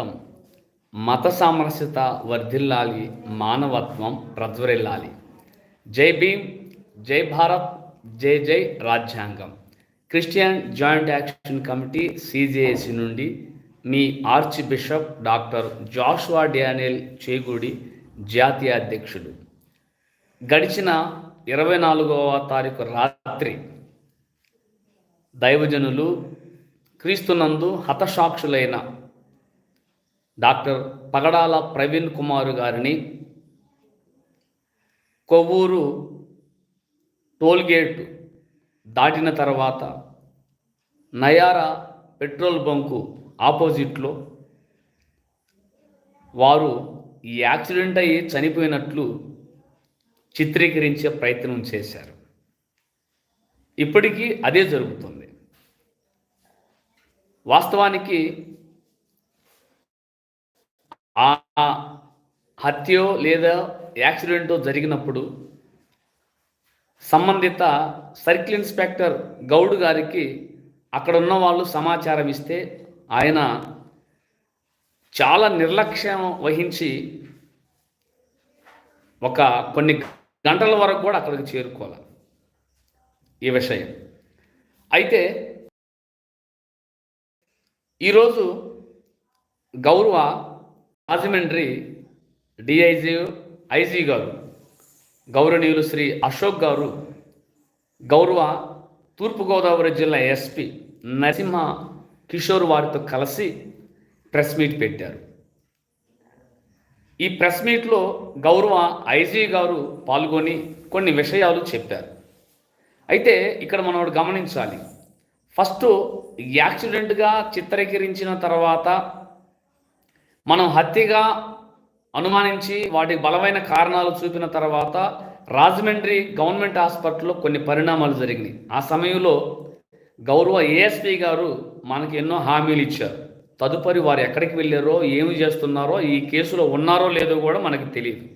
అర్థం మత సామరస్యత వర్ధిల్లాలి మానవత్వం ప్రజ్వరిల్లాలి. జై భీమ్ జై భారత్ జై జై రాజ్యాంగం. Christian joint action committee CJAC నుండి మీ archbishop doctor Joshua Daniel Chegudi జాతీయ అధ్యక్షుడు. గడిచిన ఇరవై నాలుగవ తారీఖు రాత్రి దైవజనులు క్రీస్తునందు హతసాక్షులైన డాక్టర్ పగడాల ప్రవీణ్ కుమార్ గారిని కొవ్వూరు టోల్గేట్ దాటిన తర్వాత నయారా పెట్రోల్ బంకు ఆపోజిట్లో వారు ఈ యాక్సిడెంట్ అయ్యి చనిపోయినట్లు చిత్రీకరించే ప్రయత్నం చేశారు. ఇప్పటికీ అదే జరుగుతుంది. వాస్తవానికి ఆ హత్యో లేదా యాక్సిడెంటో జరిగినప్పుడు సంబంధిత సర్కిల్ ఇన్స్పెక్టర్ గౌడ్ గారికి అక్కడ ఉన్న వాళ్ళు సమాచారం ఇస్తే ఆయన చాలా నిర్లక్ష్యం వహించి ఒక కొన్ని గంటల వరకు కూడా అక్కడికి చేరుకోవాలి ఈ విషయం. అయితే ఈరోజు గౌరవ రాజమండ్రి డిఐజీ ఐజీ గారు గౌరవనీయులు శ్రీ అశోక్ గారు గౌరవ తూర్పుగోదావరి జిల్లా ఎస్పీ నరసింహ కిషోర్ వారితో కలిసి ప్రెస్ మీట్ పెట్టారు. ఈ ప్రెస్ మీట్లో గౌరవ ఐజీ గారు పాల్గొని కొన్ని విషయాలు చెప్పారు. అయితే ఇక్కడ మనం గమనించాలి. ఫస్ట్ యాక్సిడెంట్గా చిత్రీకరించిన తర్వాత మనం హత్యగా అనుమానించి వాటికి బలమైన కారణాలు చూపిన తర్వాత రాజమండ్రి గవర్నమెంట్ హాస్పిటల్లో కొన్ని పరిణామాలు జరిగినాయి. ఆ సమయంలో గౌరవ ఏఎస్పీ గారు మనకి ఎన్నో హామీలు ఇచ్చారు. తదుపరి వారు ఎక్కడికి వెళ్ళారో ఏమి చేస్తున్నారో ఈ కేసులో ఉన్నారో లేదో కూడా మనకి తెలియదు.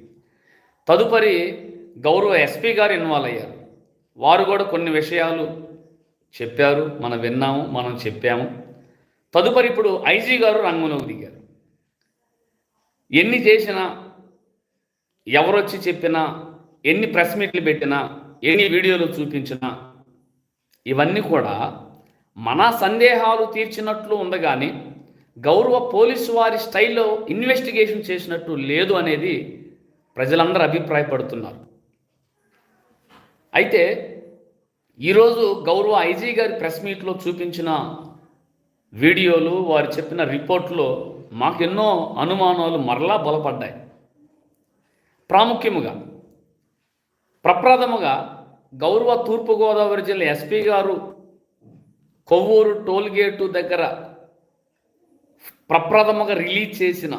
తదుపరి గౌరవ ఎస్పీ గారు ఇన్వాల్వ్ అయ్యారు. వారు కూడా కొన్ని విషయాలు చెప్పారు. మనం విన్నాము మనం చెప్పాము. తదుపరి ఇప్పుడు ఐజీ గారు రంగంలోకి దిగారు. ఎన్ని చేసినా ఎవరొచ్చి చెప్పినా ఎన్ని ప్రెస్ మీట్లు పెట్టినా ఎన్ని వీడియోలు చూపించినా ఇవన్నీ కూడా మన సందేహాలు తీర్చినట్లు ఉంది కానీ గౌరవ పోలీసు వారి స్టైల్లో ఇన్వెస్టిగేషన్ చేసినట్టు లేదు అనేది ప్రజలందరూ అభిప్రాయపడుతున్నారు. అయితే ఈరోజు గౌరవ ఐజీ గారి ప్రెస్ మీట్లో చూపించిన వీడియోలు వారు చెప్పిన రిపోర్ట్లో మాకెన్నో అనుమానాలు మరలా బలపడ్డాయి. ప్రాముఖ్యముగా ప్రప్రథముగా గౌరవ తూర్పుగోదావరి జిల్లా ఎస్పీ గారు కొవ్వూరు టోల్గేటు దగ్గర ప్రప్రథముగా రిలీజ్ చేసిన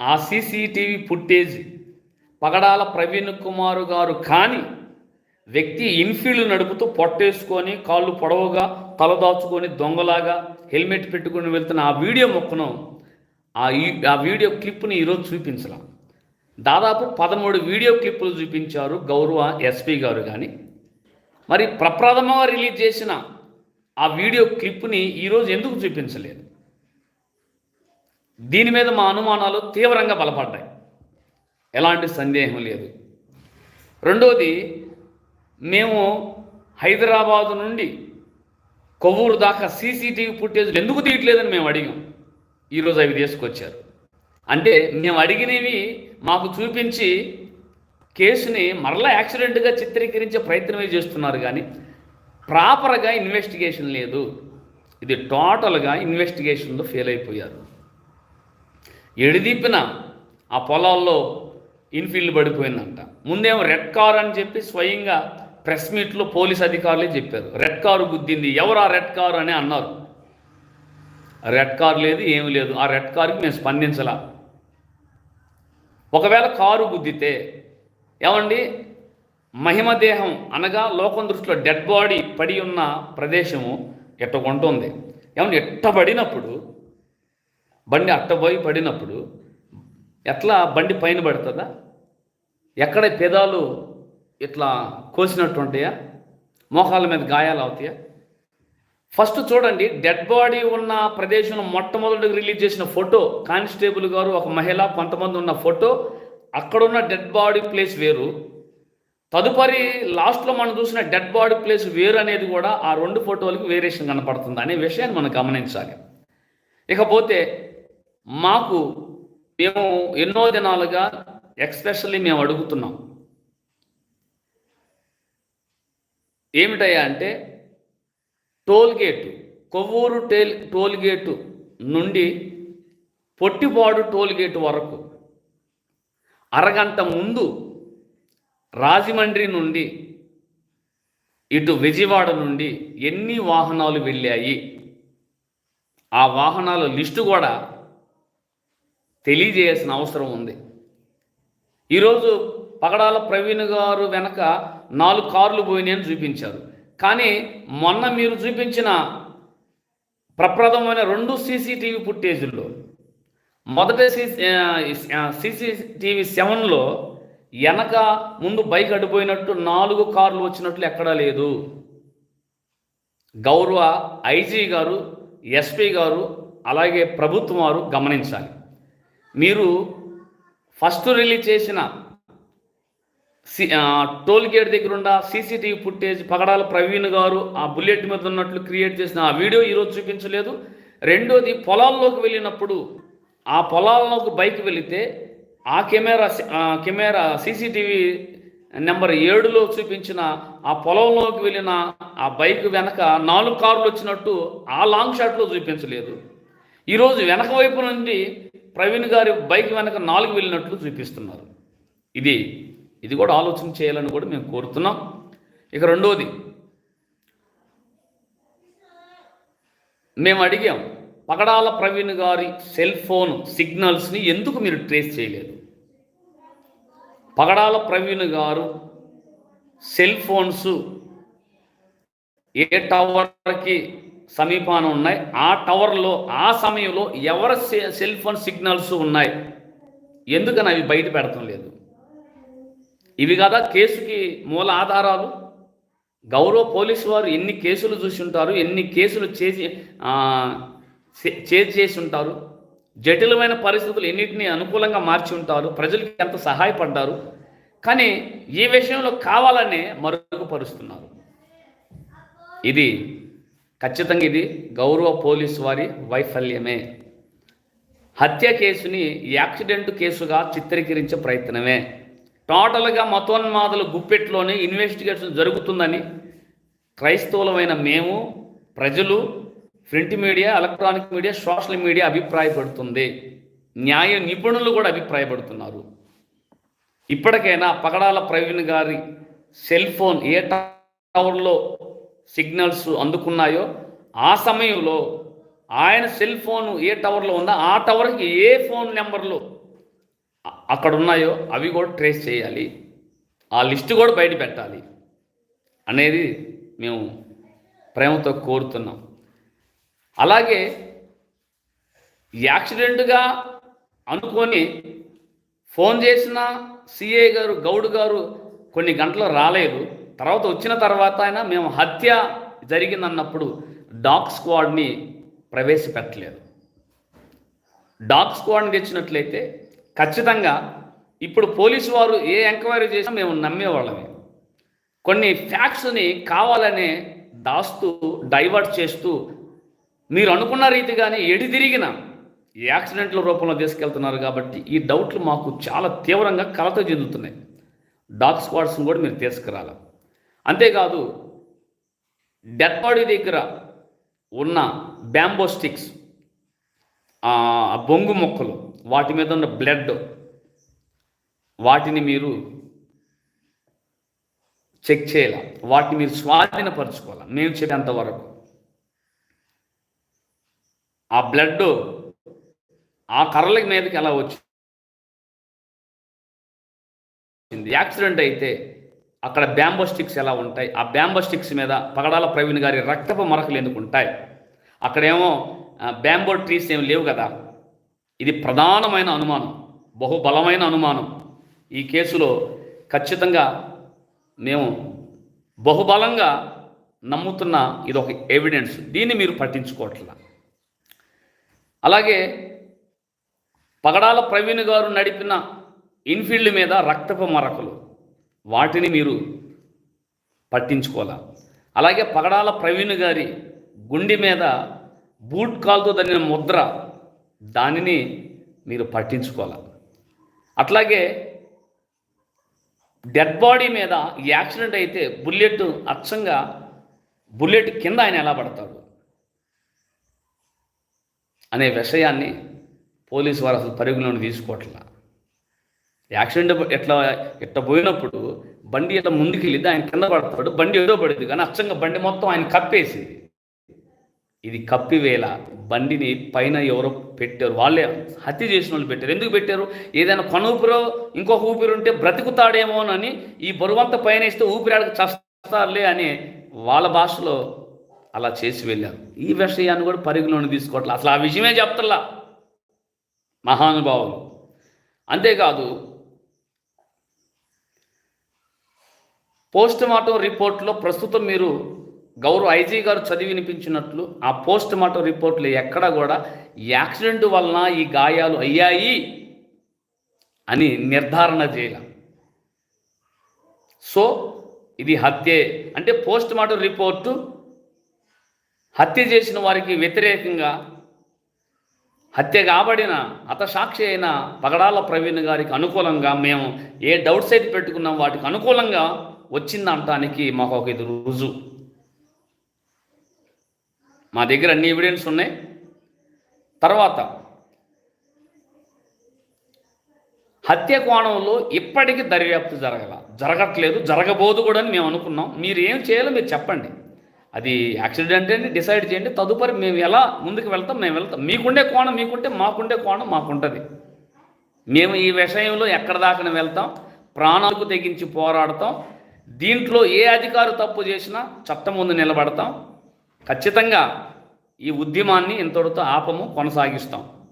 ఆ సీసీటీవీ ఫుటేజ్ పగడాల ప్రవీణ్ కుమార్ గారు కానీ వ్యక్తి ఇన్ఫీల్డ్ నడుపుతూ పొట్టేసుకొని కాళ్ళు పొడవుగా తలదాచుకొని దొంగలాగా హెల్మెట్ పెట్టుకొని వెళ్తున్న ఆ వీడియో మొక్కను ఆ ఈ ఆ వీడియో క్లిప్ని ఈరోజు చూపించలా. దాదాపు పదమూడు వీడియో క్లిప్పులు చూపించారు గౌరవ ఎస్పీ గారు కానీ మరి ప్రప్రథమంగా రిలీజ్ చేసిన ఆ వీడియో క్లిప్ని ఈరోజు ఎందుకు చూపించలేదు? దీని మీద మా అనుమానాలు తీవ్రంగా బలపడ్డాయి. ఎలాంటి సందేహం లేదు. రెండోది మేము హైదరాబాదు నుండి కొవ్వూరు దాకా సీసీటీవీ ఫుటేజ్ ఎందుకు తీయట్లేదని మేము అడిగాం. ఈరోజు అవి తీసుకొచ్చారు. అంటే మేము అడిగినవి మాకు చూపించి కేసుని మరలా యాక్సిడెంట్గా చిత్రీకరించే ప్రయత్నమే చేస్తున్నారు కానీ ప్రాపర్గా ఇన్వెస్టిగేషన్ లేదు. ఇది టోటల్గా ఇన్వెస్టిగేషన్లో ఫెయిల్ అయిపోయారు. ఎడిదిప్పిన ఆ పొలాల్లో ఇన్ఫీల్డ్ పడిపోయిందంట. ముందేమో రెడ్ కార్ అని చెప్పి స్వయంగా ప్రెస్ మీట్లో పోలీస్ అధికారులే చెప్పారు. రెడ్ కారు గుద్దింది. ఎవరు ఆ రెడ్ కారు అని అన్నారు. రెడ్ కార్ లేదు ఏమి లేదు. ఆ రెడ్ కార్కి మేము స్పందించలా. ఒకవేళ కారు గుద్దితే ఏమండి? మహిమదేహం అనగా లోకం దృష్టిలో డెడ్ బాడీ పడి ఉన్న ప్రదేశము ఎట్టకుంటుంది ఏమండి? ఎట్ట పడినప్పుడు బండి అట్టబోయి పడినప్పుడు ఎట్లా బండి పైన పడుతుందా? ఎక్కడ పెదాలు ఇట్లా కోసినట్టు ఉంటాయా? మోకాళ్ళ మీద గాయాలు అవుతాయా? ఫస్ట్ చూడండి డెడ్ బాడీ ఉన్న ప్రదేశంలో మొట్టమొదటిగా రిలీజ్ చేసిన ఫోటో కానిస్టేబుల్ గారు ఒక మహిళ కొంతమంది ఉన్న ఫోటో అక్కడున్న డెడ్ బాడీ ప్లేస్ వేరు. తదుపరి లాస్ట్లో మనం చూసిన డెడ్ బాడీ ప్లేస్ వేరు అనేది కూడా ఆ రెండు ఫోటోలకి వేరియేషన్ కనపడుతుంది అనే విషయాన్ని మనం గమనించాలి. ఇకపోతే మాకు మేము ఎన్నో దినాలుగా ఎక్స్పెషల్లీ మేము అడుగుతున్నాం. ఏమిటయ్యా అంటే టోల్గేటు కొవ్వూరు టేల్ టోల్గేటు నుండి పొట్టిపాడు టోల్గేటు వరకు అరగంట ముందు రాజమండ్రి నుండి ఇటు విజయవాడ నుండి ఎన్ని వాహనాలు వెళ్ళాయి? ఆ వాహనాల లిస్టు కూడా తెలియజేయాల్సిన అవసరం ఉంది. ఈరోజు పగడాల ప్రవీణ్ గారు వెనక నాలుగు కార్లు పోయినాయని చూపించారు. కానీ మొన్న మీరు చూపించిన ప్రప్రదమైన రెండు సీసీటీవీ ఫుటేజీల్లో మొదట సీసీటీవీ సెవెన్లో వెనక ముందు బైక్ అడిపోయినట్టు నాలుగు కార్లు వచ్చినట్లు ఎక్కడా లేదు. గౌరవ ఐజీ గారు ఎస్పీ గారు అలాగే ప్రభుత్వం వారు గమనించాలి. మీరు ఫస్ట్ రిలీజ్ చేసిన టోల్ గేట్ దగ్గర ఉన్న సీసీటీవీ ఫుటేజ్ పగడాల ప్రవీణ్ గారు ఆ బుల్లెట్ మీద ఉన్నట్లు క్రియేట్ చేసిన ఆ వీడియో ఈరోజు చూపించలేదు. రెండోది పొలాల్లోకి వెళ్ళినప్పుడు ఆ పొలాల్లోకి బైక్ వెళితే ఆ కెమెరా ఆ కెమెరా సీసీటీవీ నెంబర్ ఏడులో చూపించిన ఆ పొలంలోకి వెళ్ళిన ఆ బైక్ వెనక నాలుగు కార్లు వచ్చినట్టు ఆ లాంగ్ షాట్లో చూపించలేదు. ఈరోజు వెనక వైపు నుండి ప్రవీణ్ గారి బైక్ వెనక నాలుగు వెళ్ళినట్లు చూపిస్తున్నారు. ఇది ఇది కూడా ఆలోచన చేయాలని కూడా మేము కోరుతున్నాం. ఇక రెండోది మేము అడిగాం పగడాల ప్రవీణ్ గారి సెల్ ఫోన్ సిగ్నల్స్ని ఎందుకు మీరు ట్రేస్ చేయలేదు? పగడాల ప్రవీణ్ గారు సెల్ ఫోన్స్ ఏ టవర్కి సమీపాన ఉన్నాయి? ఆ టవర్లో ఆ సమయంలో ఎవరి సెల్ ఫోన్ సిగ్నల్స్ ఉన్నాయి? ఎందుకని అవి బయట పెడతాం లేదు ఇవి కదా కేసుకి మూల ఆధారాలు? గౌరవ పోలీసు వారు ఎన్ని కేసులు చూసి ఉంటారు ఎన్ని కేసులు చేసి చేజ్ చేసి చేసి ఉంటారు జటిలమైన పరిస్థితులు ఎన్నిటిని అనుకూలంగా మార్చి ఉంటారు ప్రజలకు ఎంత సహాయపడ్డారు? కానీ ఈ విషయంలో కావాలనే మరుగుపరుస్తున్నారు. ఇది ఖచ్చితంగా ఇది గౌరవ పోలీసు వారి వైఫల్యమే. హత్య కేసుని యాక్సిడెంట్ కేసుగా చిత్రీకరించే ప్రయత్నమే. టోటల్గా మతోన్మాదుల గుప్పెట్లోనే ఇన్వెస్టిగేషన్ జరుగుతుందని క్రైస్తవులమైన మేము ప్రజలు print media electronic media social media అభిప్రాయపడుతుంది. న్యాయ నిపుణులు కూడా అభిప్రాయపడుతున్నారు. ఇప్పటికైనా పగడాల ప్రవీణ్ గారి సెల్ ఫోన్ ఏ టవర్లో సిగ్నల్స్ అందుకున్నాయో ఆ సమయంలో ఆయన సెల్ ఫోన్ ఏ టవర్లో ఉందో ఆ టవర్కి ఏ ఫోన్ నెంబర్లో అక్కడ ఉన్నాయో అవి కూడా ట్రేస్ చేయాలి. ఆ లిస్టు కూడా బయట పెట్టాలి అనేది మేము ప్రేమతో కోరుతున్నాం. అలాగే యాక్సిడెంట్గా అనుకొని ఫోన్ చేసిన సిఏ గారు గౌడ్ గారు కొన్ని గంటలు రాలేదు. తర్వాత వచ్చిన తర్వాత ఆయన మేము హత్య జరిగిందన్నప్పుడు డాగ్ స్క్వాడ్ని ప్రవేశపెట్టలేదు. డాగ్ స్క్వాడ్ని తెచ్చినట్లయితే ఖచ్చితంగా ఇప్పుడు పోలీసు వారు ఏ ఎంక్వైరీ చేసినా మేము నమ్మేవాళ్ళమే. కొన్ని ఫ్యాక్ట్స్ని కావాలనే దాస్తూ డైవర్ట్ చేస్తూ మీరు అనుకున్న రీతిగానే ఎడిదిరిగిన యాక్సిడెంట్ల రూపంలో తీసుకెళ్తున్నారు కాబట్టి ఈ డౌట్లు మాకు చాలా తీవ్రంగా కలత చెందుతున్నాయి. డాగ్ స్క్వాడ్స్ని కూడా మీరు తీసుకురాలి అంతేకాదు డెత్ బాడీ దగ్గర ఉన్న బ్యాంబో స్టిక్స్ బొంగు మొక్కలు వాటి మీద ఉన్న బ్లడ్ వాటిని మీరు చెక్ చేయాల? వాటిని మీరు స్వాధీనపరచుకోవాలి? మేము చెప్పేంత వరకు. ఆ బ్లడ్ ఆ కర్రల మీదకి ఎలా వచ్చింది? యాక్సిడెంట్ అయితే అక్కడ బ్యాంబో స్టిక్స్ ఎలా ఉంటాయి? ఆ బ్యాంబో స్టిక్స్ మీద పగడాల ప్రవీణ్ గారి రక్తపు మరకలు ఎందుకు ఉంటాయి? అక్కడేమో బ్యాంబో ట్రీస్ ఏమి లేవు కదా? ఇది ప్రధానమైన అనుమానం బహుబలమైన అనుమానం. ఈ కేసులో ఖచ్చితంగా మేము బహుబలంగా నమ్ముతున్న ఇది ఒక ఎవిడెన్స్ దీన్ని మీరు పట్టించుకోవట్లా. అలాగే పగడాల ప్రవీణ్ గారు నడిపిన ఇన్ఫీల్డ్ మీద రక్తపు మరకలు. వాటిని మీరు పట్టించుకోవాలి? అలాగే పగడాల ప్రవీణ్ గారి గుండె మీద బూట్ కాల్తో దాని ముద్ర దానిని మీరు పట్టించుకోవాలి. అట్లాగే డెడ్ బాడీ మీద ఈ యాక్సిడెంట్ అయితే బుల్లెట్ అచ్చంగా బుల్లెట్ కింద ఆయన ఎలా పడతాడు అనే విషయాన్ని పోలీసు వారు అసలు పరిగణలోకి తీసుకోవట్లా. యాక్సిడెంట్ ఎట్లా ఇట్లా పోయినప్పుడు బండి ఇట్లా ముందుకు ఆయన కింద పడతాడు బండి ఏదో పడేది కానీ అచ్చంగా బండి మొత్తం ఆయన కప్పేసింది. ఇది కప్పివేళ బండిని పైన ఎవరో పెట్టారు. వాళ్ళే హత్య చేసిన వాళ్ళు పెట్టారు. ఎందుకు పెట్టారు? ఏదైనా కొన ఊపిరో ఇంకొక ఊపిరి ఉంటే బ్రతుకుతాడేమోనని ఈ బరువంత పైన ఇస్తే ఊపిరాడకు చస్తారులే అని వాళ్ళ భాషలో అలా చేసి వెళ్ళారు. ఈ విషయాన్ని కూడా పరిగణలోని తీసుకోవట్లే. అసలు ఆ విషయమే చెప్తలా. మహానుభావులు. అంతేకాదు పోస్ట్ మార్టం రిపోర్ట్లో ప్రస్తుతం మీరు గౌరవ ఐజీ గారు చదివి వినిపించినట్లు ఆ పోస్ట్ మార్టం రిపోర్ట్లు ఎక్కడ కూడా యాక్సిడెంట్ వలన ఈ గాయాలు అయ్యాయి అని నిర్ధారణ చేయాలి. సో ఇది హత్యే. అంటే పోస్ట్ మార్టం రిపోర్టు హత్య చేసిన వారికి వ్యతిరేకంగా హత్య కాబడిన హతసాక్షి అయిన పగడాల ప్రవీణ్ గారికి అనుకూలంగా మేము ఏ డౌట్స్ అయితే పెట్టుకున్నాం వాటికి అనుకూలంగా వచ్చిందంటానికి మాకు ఒక ఇది రుజువు. మా దగ్గర అన్ని ఎవిడెన్స్ ఉన్నాయి. తర్వాత హత్య కోణంలో ఇప్పటికీ దర్యాప్తు జరగల జరగట్లేదు జరగబోదు కూడా అని మేము అనుకున్నాం. మీరు ఏం చేయాలో మీరు చెప్పండి. అది యాక్సిడెంట్ అని డిసైడ్ చేయండి. తదుపరి మేము ఎలా ముందుకు వెళ్తాం మేము వెళ్తాం. మీకుండే కోణం మీకుంటే మాకుండే కోణం మాకుంటుంది. మేము ఈ విషయంలో ఎక్కడ దాకా వెళ్తాం ప్రాణాలకు తెగించి పోరాడతాం. దీంట్లో ఏ అధికారు తప్పు చేసినా చట్టం ముందు నిలబడతాం. ఖచ్చితంగా ఈ ఉద్యమాన్ని ఇంతటితో ఆపము కొనసాగిస్తాం.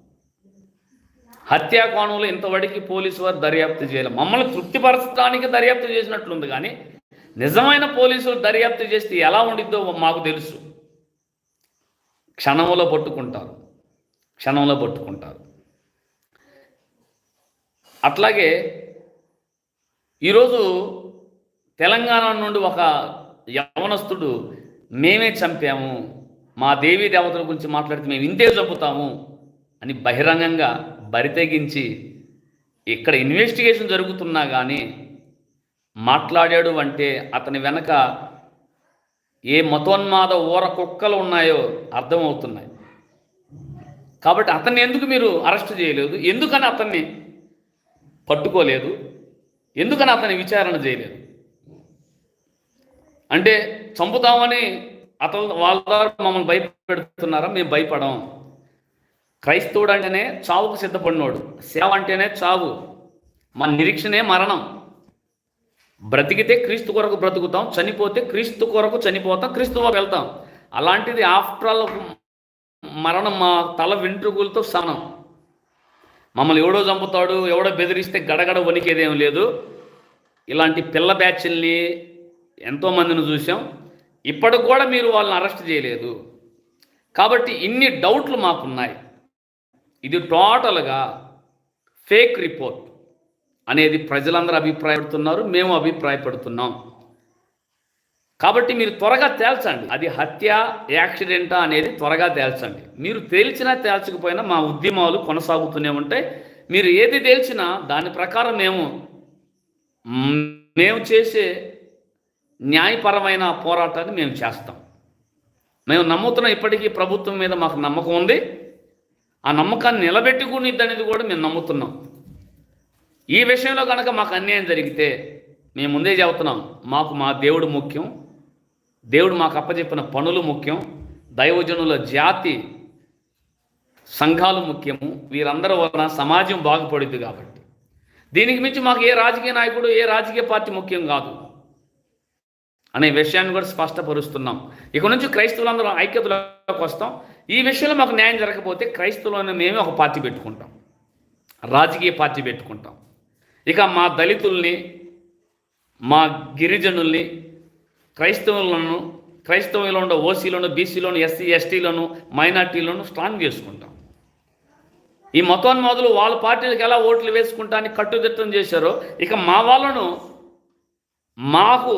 హత్యాకోణంలో ఇంతవరకు పోలీసు వారు దర్యాప్తు చేయాలి. మమ్మల్ని తృప్తిపరచడానికి దర్యాప్తు చేసినట్లుంది కానీ నిజమైన పోలీసులు దర్యాప్తు చేస్తే ఎలా ఉండిద్దో మాకు తెలుసు. క్షణంలో పట్టుకుంటారు. క్షణంలో పట్టుకుంటారు. అట్లాగే ఈరోజు తెలంగాణ నుండి ఒక యవనస్తుడు మేమే చంపాము మా దేవీ దేవతల గురించి మాట్లాడితే మేము ఇంతే చంపుతాము అని బహిరంగంగా బరితెగించి ఇక్కడ ఇన్వెస్టిగేషన్ జరుగుతున్నా కానీ మాట్లాడాడు అంటే అతని వెనక ఏ మతోన్మాద ఊర కుక్కలు ఉన్నాయో అర్థమవుతున్నాయి. కాబట్టి అతన్ని ఎందుకు మీరు అరెస్ట్ చేయలేదు? ఎందుకని అతన్ని పట్టుకోలేదు? ఎందుకని అతని విచారణ చేయలేదు? అంటే చంపుతామని అతను వాళ్ళ ద్వారా మమ్మల్ని భయపెడుతున్నారా? మేము భయపడం. క్రైస్తవుడు అంటేనే చావుకు సిద్ధపడినోడు. సేవ అంటేనే చావు. మన నిరీక్షణే మరణం. బ్రతికితే క్రీస్తు కొరకు బ్రతుకుతాం చనిపోతే క్రీస్తు కొరకు చనిపోతాం క్రీస్తు వెళ్తాం. అలాంటిది ఆఫ్టర్ ఆల్ మరణం మా తల వెంట్రుకలతో సనం మమ్మల్ని ఎవడో చంపుతాడు ఎవడో బెదిరిస్తే గడగడ వణికేదేం లేదు. ఇలాంటి పిల్ల బ్యాచ్ల్ని ఎంతోమందిని చూసాం ఇప్పటికి కూడా మీరు వాళ్ళని అరెస్ట్ చేయలేదు. కాబట్టి ఇన్ని డౌట్లు మాకున్నాయి. ఇది టోటల్గా ఫేక్ రిపోర్ట్ అనేది ప్రజలందరూ అభిప్రాయపడుతున్నారు. మేము అభిప్రాయపడుతున్నాం. కాబట్టి మీరు త్వరగా తేల్చండి. అది హత్య యాక్సిడెంటా అనేది త్వరగా తేల్చండి. మీరు తేల్చినా తేల్చకపోయినా మా ఉద్యమాలు కొనసాగుతూనే ఉంటాయి. మీరు ఏది తేల్చినా దాని ప్రకారం మేము మేము చేసే న్యాయపరమైన పోరాటాన్ని మేము చేస్తాం. మేము నమ్ముతున్న ఇప్పటికీ ప్రభుత్వం మీద మాకు నమ్మకం ఉంది. ఆ నమ్మకాన్ని నిలబెట్టుకునిద్ది అనేది కూడా మేము నమ్ముతున్నాం. ఈ విషయంలో కనుక మాకు అన్యాయం జరిగితే మేము ముందే చెబుతున్నాం మాకు మా దేవుడు ముఖ్యం. దేవుడు మాకు అప్పచెప్పిన పనులు ముఖ్యం. దైవజనుల జాతి సంఘాలు ముఖ్యము. వీరందరి వలన సమాజం బాగుపడుద్ది కాబట్టి. దీనికి మించి మాకు ఏ రాజకీయ నాయకుడు ఏ రాజకీయ పార్టీ ముఖ్యం కాదు. అనే విషయాన్ని కూడా స్పష్టపరుస్తున్నాం. ఇక నుంచి క్రైస్తవులందరూ ఐక్యతలోకి వస్తాం. ఈ విషయంలో మాకు న్యాయం జరగకపోతే క్రైస్తవులను మేమే ఒక పార్టీ పెట్టుకుంటాం. రాజకీయ పార్టీ పెట్టుకుంటాం. ఇక మా దళితుల్ని మా గిరిజనుల్ని క్రైస్తవులను క్రైస్తవులను ఓసీలను బీసీలోను ఎస్సీ ఎస్టీలను మైనార్టీలను స్ట్రాంగ్ చేసుకుంటాం. ఈ మతోన్మాదులు వాళ్ళ పార్టీలకు ఎలా ఓట్లు వేసుకుంటానికి కట్టుదిట్టం చేశారో ఇక మా వాళ్ళను మాకు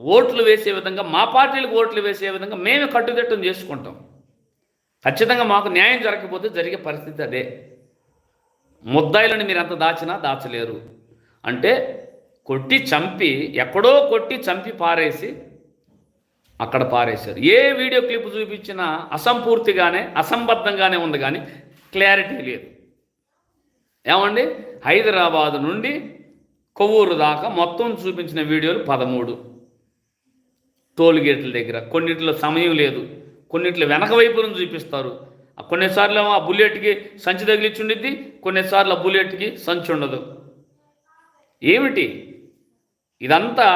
ఓట్లు వేసే విధంగా మా పార్టీలకు ఓట్లు వేసే విధంగా మేమే కట్టుదిట్టం చేసుకుంటాం. ఖచ్చితంగా మాకు న్యాయం జరగకపోతే జరిగే పరిస్థితి అదే. ముద్దాయిలను మీరు ఎంత దాచినా దాచలేరు. అంటే కొట్టి చంపి ఎక్కడో కొట్టి చంపి పారేసి అక్కడ పారేశారు. ఏ వీడియో క్లిప్ చూపించినా అసంపూర్తిగానే అసంబద్ధంగానే ఉంది కానీ క్లారిటీ లేదు. ఏమండి? హైదరాబాద్ నుండి కొవ్వూరు దాకా మొత్తం చూపించిన వీడియోలు పదమూడు. టోల్ గేట్ల దగ్గర. కొన్నిట్లో సమయం లేదు. కొన్నిట్లో వెనక వైపులను చూపిస్తారు. కొన్నిసార్లు ఆ బుల్లెట్కి సంచి తగిలిచ్చి ఉండిద్ది కొన్నిసార్లు ఆ బుల్లెట్కి సంచి ఉండదు. ఏమిటి? ఇదంతా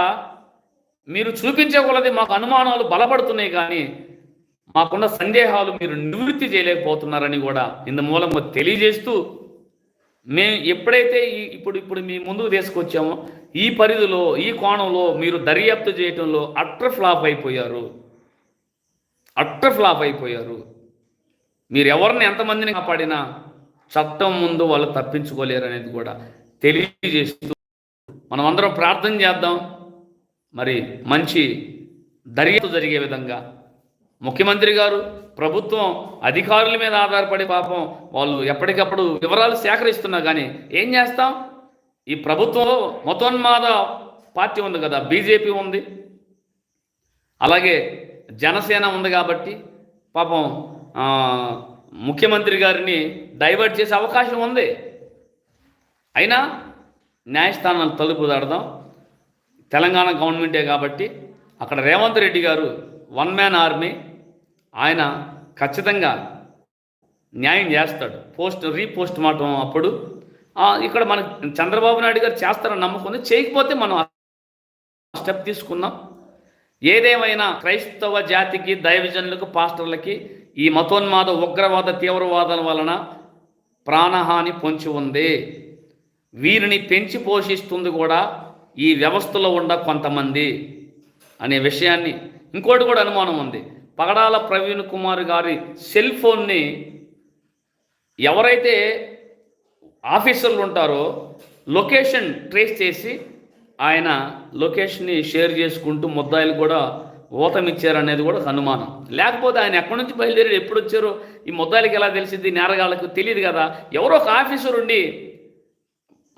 మీరు చూపించే కొలది మాకు అనుమానాలు బలపడుతున్నాయి కానీ మాకున్న సందేహాలు మీరు నివృత్తి చేయలేకపోతున్నారని కూడా ఇందు మూలంగా తెలియజేస్తూ మేము ఎప్పుడైతే ఈ ఇప్పుడు ఇప్పుడు మీ ముందుకు తీసుకొచ్చామో ఈ పరిధిలో ఈ కోణంలో మీరు దర్యాప్తు చేయటంలో అట్ర ఫ్లాప్ అయిపోయారు. అట్ర ఫ్లాప్ అయిపోయారు. మీరు ఎవరిని ఎంతమందిని కాపాడినా చట్టం ముందు వాళ్ళు తప్పించుకోలేరు అనేది కూడా తెలియజేస్తూ మనం అందరం ప్రార్థన చేద్దాం. మరి మంచి దర్యాప్తు జరిగే విధంగా ముఖ్యమంత్రి గారు ప్రభుత్వం అధికారుల మీద ఆధారపడి పాపం వాళ్ళు ఎప్పటికప్పుడు వివరాలు సేకరిస్తున్నా కానీ ఏం చేస్తాం? ఈ ప్రభుత్వంలో మతోన్మాద పార్టీ ఉంది కదా బీజేపీ ఉంది. అలాగే జనసేన ఉంది కాబట్టి పాపం ముఖ్యమంత్రి గారిని డైవర్ట్ చేసే అవకాశం ఉంది. అయినా న్యాయస్థానాలు తలుపు దాడదాం తెలంగాణ గవర్నమెంటే కాబట్టి అక్కడ రేవంత్ రెడ్డి గారు వన్ మ్యాన్ ఆర్మీ ఆయన ఖచ్చితంగా న్యాయం చేస్తాడు. పోస్ట్ రీపోస్ట్ మార్టం అప్పుడు ఇక్కడ మన చంద్రబాబు నాయుడు గారు చేస్తారని నమ్మకం ఉంది. చేయకపోతే మనం స్టెప్ తీసుకుందాం. ఏదేమైనా క్రైస్తవ జాతికి దైవజనులకు పాస్టర్లకి ఈ మతోన్మాద ఉగ్రవాద తీవ్రవాదాల వలన ప్రాణహాని పొంచి ఉంది. వీరిని పెంచి పోషిస్తుంది కూడా ఈ వ్యవస్థలో ఉన్న కొంతమంది అనే విషయాన్ని. ఇంకోటి కూడా అనుమానం ఉంది. పగడాల ప్రవీణ్ కుమార్ గారి సెల్ ఫోన్ని ఎవరైతే ఆఫీసర్లు ఉంటారో లొకేషన్ ట్రేస్ చేసి ఆయన లొకేషన్ని షేర్ చేసుకుంటూ ముద్దాయిలు కూడా ఓతమిచ్చారనేది కూడా అనుమానం. లేకపోతే ఆయన ఎక్కడి నుంచి బయలుదేరి ఎప్పుడు వచ్చారో ఈ ముద్దాయిలకి ఎలా తెలిసింది నేరగాళ్ళకు తెలియదు కదా. ఎవరో ఒక ఆఫీసర్ ఉండి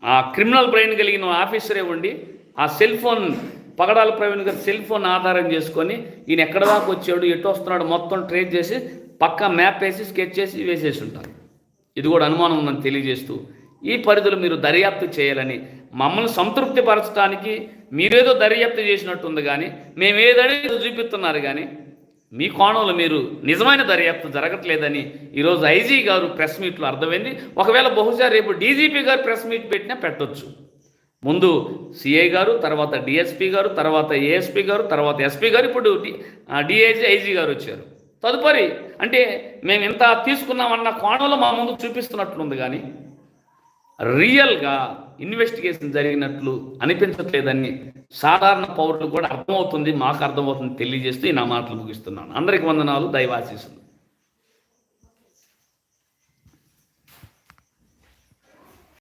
ఆ క్రిమినల్ బ్రెయిన్ కలిగిన ఆఫీసరే ఉండి ఆ సెల్ ఫోన్ పగడాల ప్రవీణ్ గారు సెల్ ఫోన్ ఆధారం చేసుకొని ఈయన ఎక్కడ దాకా వచ్చాడు ఎటు వస్తున్నాడు మొత్తం ట్రేస్ చేసి పక్క మ్యాప్ వేసి స్కెచ్ చేసి వేసేసి ఉంటారు. ఇది కూడా అనుమానం ఉందని తెలియజేస్తూ ఈ పరిధిలో మీరు దర్యాప్తు చేయాలని మమ్మల్ని సంతృప్తిపరచడానికి మీరేదో దర్యాప్తు చేసినట్టుంది కానీ మేము చూపిస్తున్నారు కానీ మీ కోణంలో మీరు నిజమైన దర్యాప్తు జరగట్లేదని ఈరోజు ఐజీ గారు ప్రెస్ మీట్లో అర్థమైంది. ఒకవేళ బహుశా రేపు డీజీపీ గారు ప్రెస్ మీట్ పెట్టినా పెట్టొచ్చు. ముందు సిఐ గారు తర్వాత డిఎస్పీ గారు తర్వాత ఏఎస్పీ గారు తర్వాత ఎస్పీ గారు. ఇప్పుడు డిఐజీ ఐజీ గారు వచ్చారు. తదుపరి అంటే మేము ఇంత తీసుకున్నామన్న కోణంలో మా ముందు చూపిస్తున్నట్లుంది కానీ రియల్గా ఇన్వెస్టిగేషన్ జరిగినట్లు అనిపించట్లేదని సాధారణ పౌరులు కూడా అర్థమవుతుంది మాకు అర్థమవుతుంది తెలియజేస్తూ ఈ నా మాటలు ముగిస్తున్నాను. అందరికి వందనాలు దైవాశీసులు